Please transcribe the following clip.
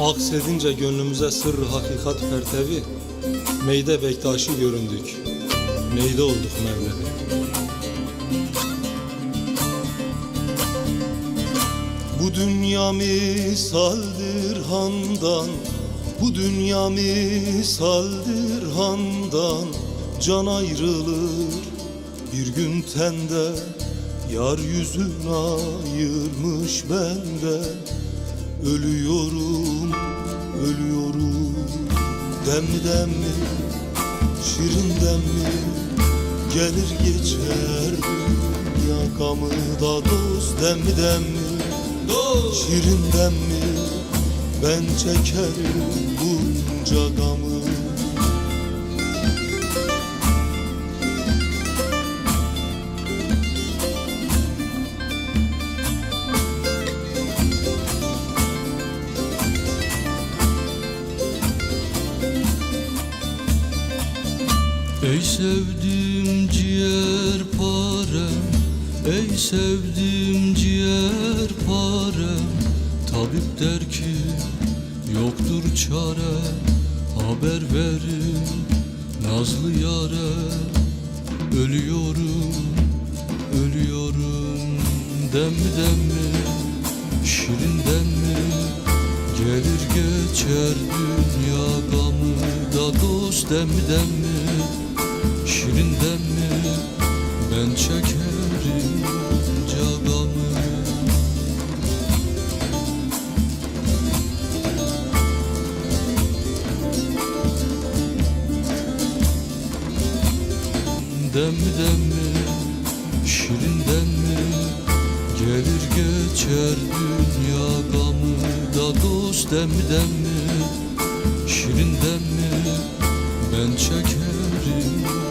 Aksedince gönlümüze sırrı hakikat pertevi Meyde Bektaşi göründük. Neyde olduk Mevlevi. Bu dünya misaldir handan Bu dünya misaldir handan. Can ayrılır bir gün tende Yar yüzün ayırmış benden Ölüyorum, ölüyorum. Dem mi, şirin dem mi? Gelir geçer yakamı da dost. Dem mi dem mi, şirin dem mi? Ben çekerim bunca gamı Ey sevdim ciğer parem Ey sevdim ciğer parem Tabip der ki yoktur çare Haber verin nazlı yare. Ölüyorum, ölüyorum Dem mi dem mi, şirin dem mi? Gelir geçer dünya gamı Da dost dem dem mi Şirin dem mi? Ben çekerim cagamı Dem mi? Dem mi? Gelir geçer dünya gamı Da dost dem mi dem mi? Şirin dem mi? Ben çekerim